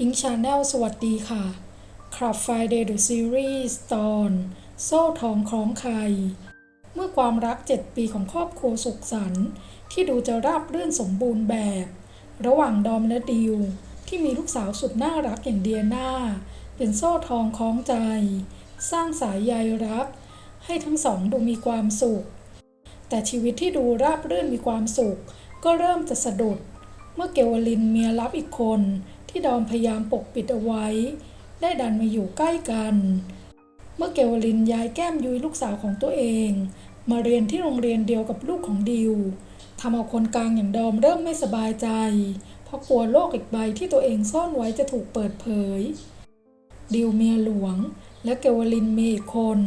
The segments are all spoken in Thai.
อิงชาแนลสวัสดีค่ะ Club Friday The Series ตอน โซ่ทองคล้องไข่เมื่อความรัก 7 ปีของครอบครัวสุขสันต์ที่ดูจะราบรื่นสมบูรณ์แบบ ระหว่างดอมและดิว ที่มีลูกสาวสุดน่ารักอย่างเดียนาเป็นโซ่ทองคล้องใจ สร้างสายใยรัก ให้ทั้งสองดูมีความสุข แต่ชีวิตที่ดูราบรื่นมีความสุข ก็เริ่มจะสะดุด เมื่อเกวลินเมียลับอีกคน ที่ดอมพยายามปกปิดเอาไว้ ได้ดันมาอยู่ใกล้กัน เมื่อเกวลินย้ายแก้มยุ้ยลูกสาวของตัวเอง มาเรียนที่โรงเรียนเดียวกับลูกของดิวทำเอาคนกลางอย่างดอมเริ่มไม่สบายใจ เพราะกลัวโลกอีกใบที่ตัวเองซ่อนไว้จะถูกเปิดเผย ดิวเมียหลวง และเกวลินเมียอีกคน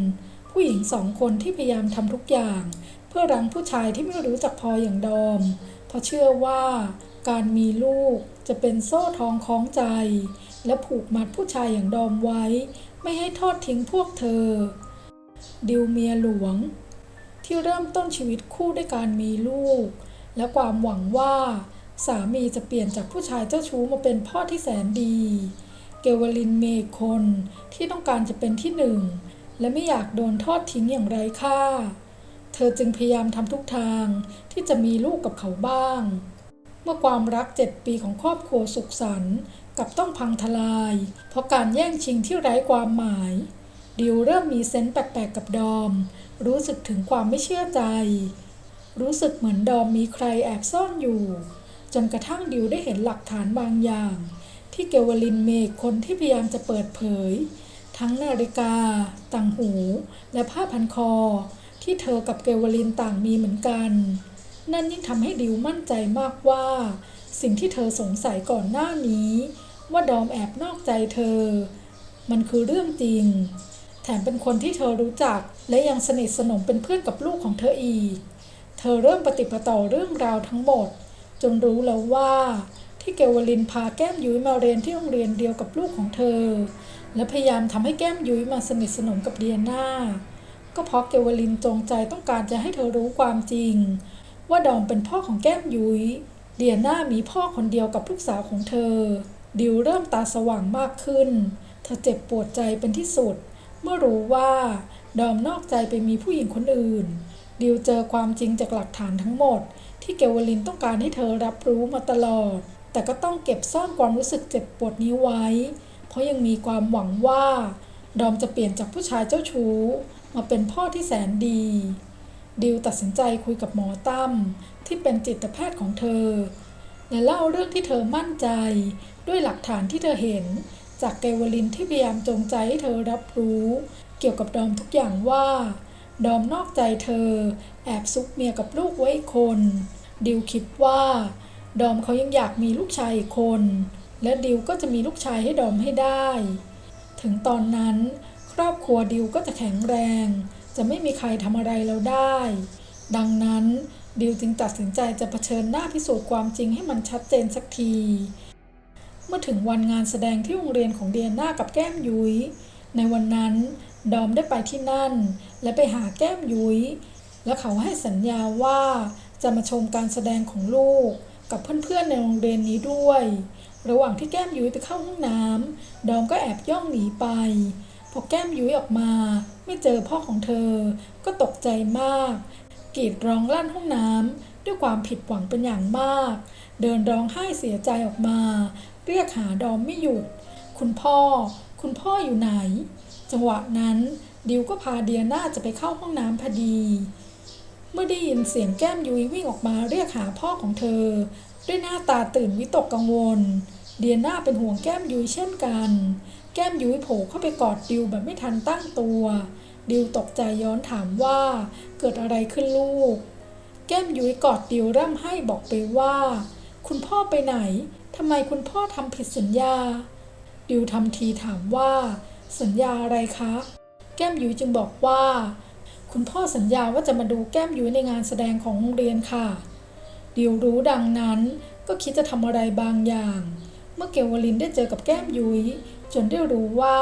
ผู้หญิงสองคนที่พยายามทำทุกอย่าง เพื่อรั้งผู้ชายที่ไม่รู้จักพออย่างดอม เพราะเชื่อว่า การมีลูกจะเป็นโซ่ทองคล้องใจ และผูกมัดผู้ชายอย่างดอมไว้ ไม่ให้ทอดทิ้งพวกเธอ ดิวเมียหลวง ที่เริ่มต้นชีวิตคู่ด้วยการมีลูก และความหวังว่า สามีจะเปลี่ยนจากผู้ชายเจ้าชู้มาเป็นพ่อที่แสนดี เกวลินเมคนที่ต้องการจะเป็นที่หนึ่ง และไม่อยากโดนทอดทิ้งอย่างไร้ค่า เธอจึงพยายามทำทุกทางที่จะมีลูกกับเขาบ้าง เมื่อความรักเจ็ดปีของครอบครัวสุขสันต์กับต้องพังทลาย เพราะการแย่งชิงที่ไร้ความหมาย ดิวเริ่มมีเซนส์แปลกๆกับดอม รู้สึกถึงความไม่เชื่อใจ รู้สึกเหมือนดอมมีใครแอบซ่อนอยู่ จนกระทั่งดิวได้เห็นหลักฐานบางอย่าง ที่เกวลินเมกคนที่พยายามจะเปิดเผย ทั้งนาฬิกา ต่างหู และผ้าพันคอ ที่เธอกับเกวลินต่างมีเหมือนกัน นั่นยิ่งทำให้ดิวมั่นใจมากว่า สิ่งที่เธอสงสัยก่อนหน้านี้ ว่าดอมแอบนอกใจเธอ มันคือเรื่องจริง แถมเป็นคนที่เธอรู้จัก และยังสนิทสนมเป็นเพื่อนกับลูกของเธออีก เธอเริ่มปฏิปต่อเรื่องราวทั้งหมด จนรู้แล้วว่าที่เกวลินพาแก้มยุ้ยมาเรียนที่โรงเรียนเดียวกับลูกของเธอ และพยายามทำให้แก้มยุ้ยมาสนิทสนมกับเดียนาก็เพราะเกวลินจงใจต้องการจะให้เธอรู้ความจริง ว่าดอมเป็นพ่อของแก้มยุ้ยเดียนามีพ่อคนเดียวกับลูกสาวของเธอ ดิวเริ่มตาสว่างมากขึ้น เธอเจ็บปวดใจเป็นที่สุด เมื่อรู้ว่า ดอมนอกใจไปมีผู้หญิงคนอื่น ดิวเจอความจริงจากหลักฐานทั้งหมด ที่เกวลินต้องการให้เธอรับรู้มาตลอด แต่ก็ต้องเก็บซ่อนความรู้สึกเจ็บปวดนี้ไว้ เพราะยังมีความหวังว่า ดอมจะเปลี่ยนจากผู้ชายเจ้าชู้ มาเป็นพ่อที่แสนดี ดิวตัดสินใจคุยกับหมอตั้มที่เป็นจิตแพทย์ของเธอ และเล่าเรื่องที่เธอมั่นใจ ด้วยหลักฐานที่เธอเห็น จากเกวลินที่พยายามจงใจให้เธอรับรู้ เกี่ยวกับดอมทุกอย่างว่า ดอมนอกใจเธอ แอบซุกเมียกับลูกไว้คน ดิวคิดว่า ดอมเขายังอยากมีลูกชายอีกคน และดิวก็จะมีลูกชายให้ดอมให้ได้ ถึงตอนนั้น ครอบครัวดิวก็จะแข็งแรง จะไม่มีใครทำอะไรเราได้ ดังนั้นดิวจึงตัดสินใจจะเผชิญหน้าพิสูจน์ความจริงให้มันชัดเจนสักที เมื่อถึงวันงานแสดงที่โรงเรียนของเดียน่ากับแก้มยุย้ย ในวันนั้นดอมได้ไปที่นั่น และไปหาแก้มยุย้ย และเขาให้สัญญาว่าจะมาชมการแสดงของลูกกับเพื่อนๆในโรงเรียนนี้ด้วย ระหว่างที่แก้มยุ้ยไปเข้าห้องน้ำดอมก็แอบย่องหนีไป พอแก้มยุ้ยออกมา ไม่เจอพ่อของเธอ ก็ตกใจมากกรีดร้องลั่นห้องน้ำด้วยความผิดหวังเป็นอย่างมาก เดินร้องไห้เสียใจออกมา เรียกหาดอมไม่หยุด คุณพ่อ คุณพ่ออยู่ไหน จังหวะนั้นดิวก็พาเดียนาจะไปเข้าห้องน้ำพอดี เมื่อได้ยินเสียงแก้มยุ้ยวิ่งออกมาเรียกหาพ่อของเธอ ด้วยหน้าตาตื่นวิตกกังวล เดียนาเป็นห่วงแก้มยุ้ยเช่นกัน แก้มยุ้ยโผล่เข้าไปกอดดิวแบบไม่ทันตั้งตัว ดิวตกใจย้อนถามว่าเกิดอะไรขึ้นลูก แก้มยุ้ยกอดดิวร่ำให้บอกไปว่า คุณพ่อไปไหนทำไมคุณพ่อทำผิดสัญญา ดิวทำทีถามว่า สัญญาอะไรคะ แก้มยุ้ยจึงบอกว่า คุณพ่อสัญญาว่าจะมาดูแก้มยุ้ยในงานแสดงของโรงเรียนค่ะ ดิวรู้ดังนั้นก็คิดจะทำอะไรบางอย่าง เมื่อเกวลินได้เจอกับแก้มยุ้ย จนได้รู้ว่า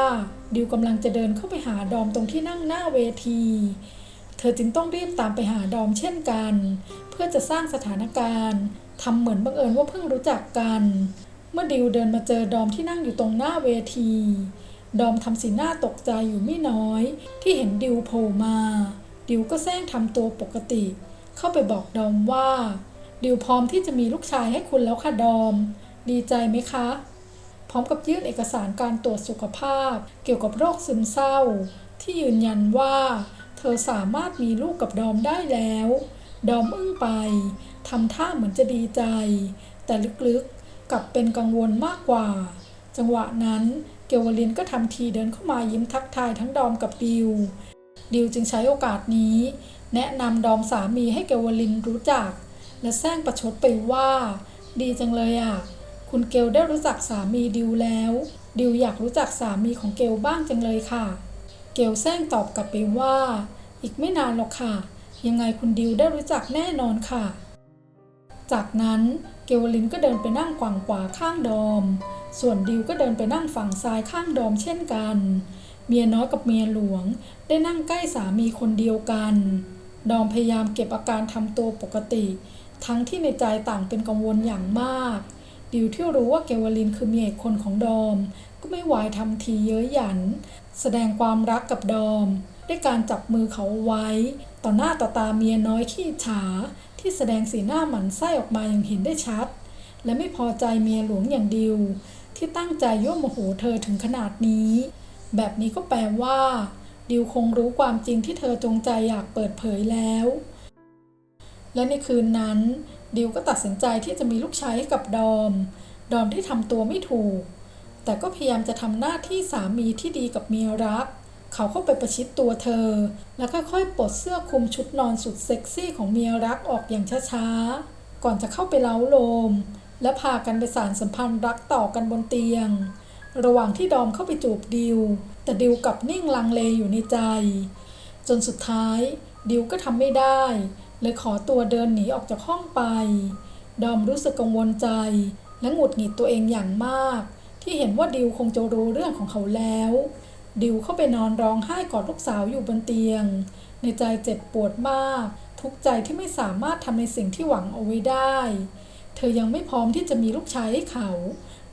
ดิวกำลังจะเดินเข้าไปหาดอมตรงที่นั่งหน้าเวที เธอจึงต้องรีบตามไปหาดอมเช่นกัน เพื่อจะสร้างสถานการณ์ทำเหมือนบังเอิญว่าเพิ่งรู้จักกัน เมื่อดิวเดินมาเจอดอมที่นั่งอยู่ตรงหน้าเวที ดอมทำสีหน้าตกใจอยู่ไม่น้อย ที่เห็นดิวโผล่มา ดิวก็แซงทำตัวปกติ เข้าไปบอกดอมว่า ดิวพร้อมที่จะมีลูกชายให้คุณแล้วค่ะดอม ดีใจไหมคะ ร้อมกับยื่นเอกสารการตรวจสุขภาพ เกี่ยวกับโรคซึมเศร้า ที่ยืนยันว่า เธอสามารถมีลูกกับดอมได้แล้ว ดอมอึ้งไปทำท่าเหมือนจะดีใจ แต่ลึกๆกลับเป็นกังวลมากกว่า จังหวะนั้นเกวลินก็ทำทีเดินเข้ามายิ้มทักทายทั้งดอมกับดิว ดิวจึงใช้โอกาสนี้ แนะนำดอมสามีให้เกวลินรู้จัก และแซงประชดไปว่า ดีจังเลยอะ คุณเกลได้รู้จักสามีดิวแล้ว ดิวอยากรู้จักสามีของเกลบ้างจังเลยค่ะ เกลแซงตอบกลับไปว่า อีกไม่นานหรอกค่ะ ยังไงคุณดิวได้รู้จักแน่นอนค่ะ จากนั้นเกวลินก็เดินไปนั่งกวางขวาข้างดอม ส่วนดิวก็เดินไปนั่งฝั่งซ้ายข้างดอมเช่นกัน เมียน้อยกับเมียหลวง ได้นั่งใกล้สามีคนเดียวกัน ดอมพยายามเก็บอาการทำตัวปกติ ทั้งที่ในใจต่างเป็นกังวลอย่างมาก ดิวที่รู้ว่าเกวลินคือเมียอีกคนของดอม ก็ไม่วายทำทีเย้ยหยัน แสดงความรักกับดอม ด้วยการจับมือเขาไว้ ต่อหน้าต่อตาเมียน้อยขี้ฉา ที่แสดงสีหน้าหมันไส้ออกมาอย่างเห็นได้ชัด และไม่พอใจเมียหลวงอย่างดิว ที่ตั้งใจยั่วโมโหเธอถึงขนาดนี้ แบบนี้ก็แปลว่า ดิวคงรู้ความจริงที่เธอจงใจอยากเปิดเผยแล้วและในคืนนั้น ดิวก็ตัดสินใจที่จะมีลูกชายให้กับดอม ดอมที่ทำตัวไม่ถูก แต่ก็พยายามจะทำหน้าที่สามีที่ดีกับเมียรัก เขาเข้าไปประชิดตัวเธอ แล้วก็ค่อยปลดเสื้อคลุมชุดนอนสุดเซ็กซี่ของเมียรักออกอย่างช้าๆ ก่อนจะเข้าไปเล้าโลม และพากันไปสารสัมพันธ์รักต่อกันบนเตียง ระหว่างที่ดอมเข้าไปจูบดิว แต่ดิวกลับนิ่งลังเลอยู่ในใจ จนสุดท้ายดิวก็ทำไม่ได้ เลยขอตัวเดินหนีออกจากห้องไป ดอมรู้สึกกังวลใจ และหงุดหงิดตัวเองอย่างมาก ที่เห็นว่าดิวคงจะรู้เรื่องของเขาแล้ว ดิวเข้าไปนอนร้องไห้กอดลูกสาวอยู่บนเตียง ในใจเจ็บปวดมาก ทุกใจที่ไม่สามารถทำในสิ่งที่หวังเอาไว้ได้ เธอยังไม่พร้อมที่จะมีลูกชายให้เขา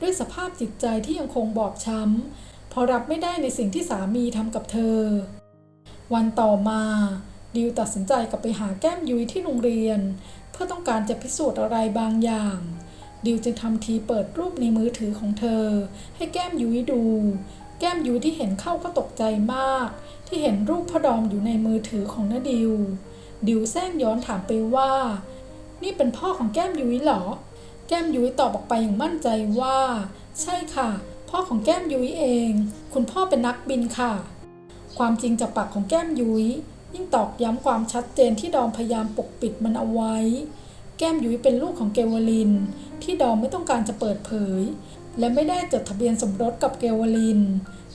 ด้วยสภาพจิตใจที่ยังคงบอบช้ำเพราะรับไม่ได้ในสิ่งที่สามีทำกับเธอ วันต่อมา ดิวตัดสินใจกลับไปหาแก้มยุ้ยที่โรงเรียน เพื่อต้องการจะพิสูจน์อะไรบางอย่าง ดิวจึงทำทีเปิดรูปในมือถือของเธอ ให้แก้มยุ้ยดู แก้มยุ้ยที่เห็นเข้าก็ตกใจมาก ที่เห็นรูปพ่อดอมอยู่ในมือถือของนาดิว ดิวแซงย้อนถามไปว่า นี่เป็นพ่อของแก้มยุ้ยเหรอ แก้มยุ้ยตอบออกไปอย่างมั่นใจว่า ใช่ค่ะ พ่อของแก้มยุ้ยเอง คุณพ่อเป็นนักบินค่ะ ความจริงจากปากของแก้มยุ้ย ยิ่งตอกย้ำความชัดเจนที่ดอมพยายามปกปิดมันเอาไว้ แก้มยุ้ยเป็นลูกของเกวลิน ที่ดอมไม่ต้องการจะเปิดเผย และไม่ได้จดทะเบียนสมรสกับเกวลิน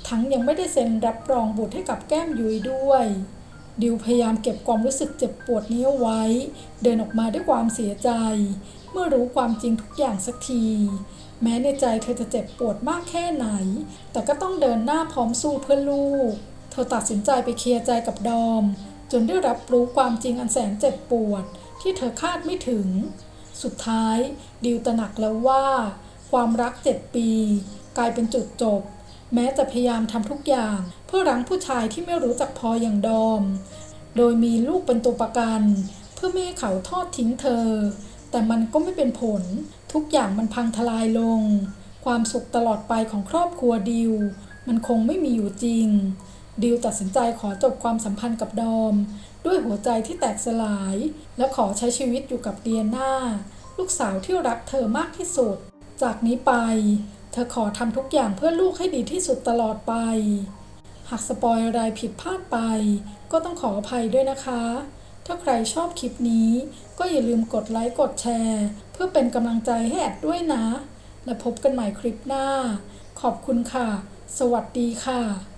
ทั้งยังไม่ได้เซ็นรับรองบุตรให้กับแก้มยุ้ยด้วย ดิวพยายามเก็บความรู้สึกเจ็บปวดนี้เอาไว้ เดินออกมาด้วยความเสียใจ เมื่อรู้ความจริงทุกอย่างสักที แม้ในใจเธอจะเจ็บปวดมากแค่ไหน แต่ก็ต้องเดินหน้าพร้อมสู้เพื่อลูกเธอตัดสินใจไปเคลียร์ใจกับดอม นได้รับรู้ความจริงอันแสนเจ็บปวด ที่เธอคาดไม่ถึง สุดท้าย ดิวตระหนักแล้วว่า ความรักเจ็ดปี กลายเป็นจุดจบ แม้จะพยายามทำทุกอย่าง เพื่อรั้งผู้ชายที่ไม่รู้จักพออย่างดอม โดยมีลูกเป็นตัวประกัน เพื่อไม่ให้เขาทอดทิ้งเธอ แต่มันก็ไม่เป็นผล ทุกอย่างมันพังทลายลง ความสุขตลอดไปของครอบครัวดิว มันคงไม่มีอยู่จริง ดิวตัดสินใจขอจบความสัมพันธ์กับดอม ด้วยหัวใจที่แตกสลาย และขอใช้ชีวิตอยู่กับเดียนาลูกสาวที่รักเธอมากที่สุด จากนี้ไป เธอขอทำทุกอย่างเพื่อลูกให้ดีที่สุดตลอดไป หากสปอยอะไรผิดพลาดไป ก็ต้องขออภัยด้วยนะคะ ถ้าใครชอบคลิปนี้ ก็อย่าลืมกดไลค์กดแชร์ เพื่อเป็นกำลังใจให้แอดด้วยนะ และพบกันใหม่คลิปหน้า ขอบคุณค่ะ สวัสดีค่ะ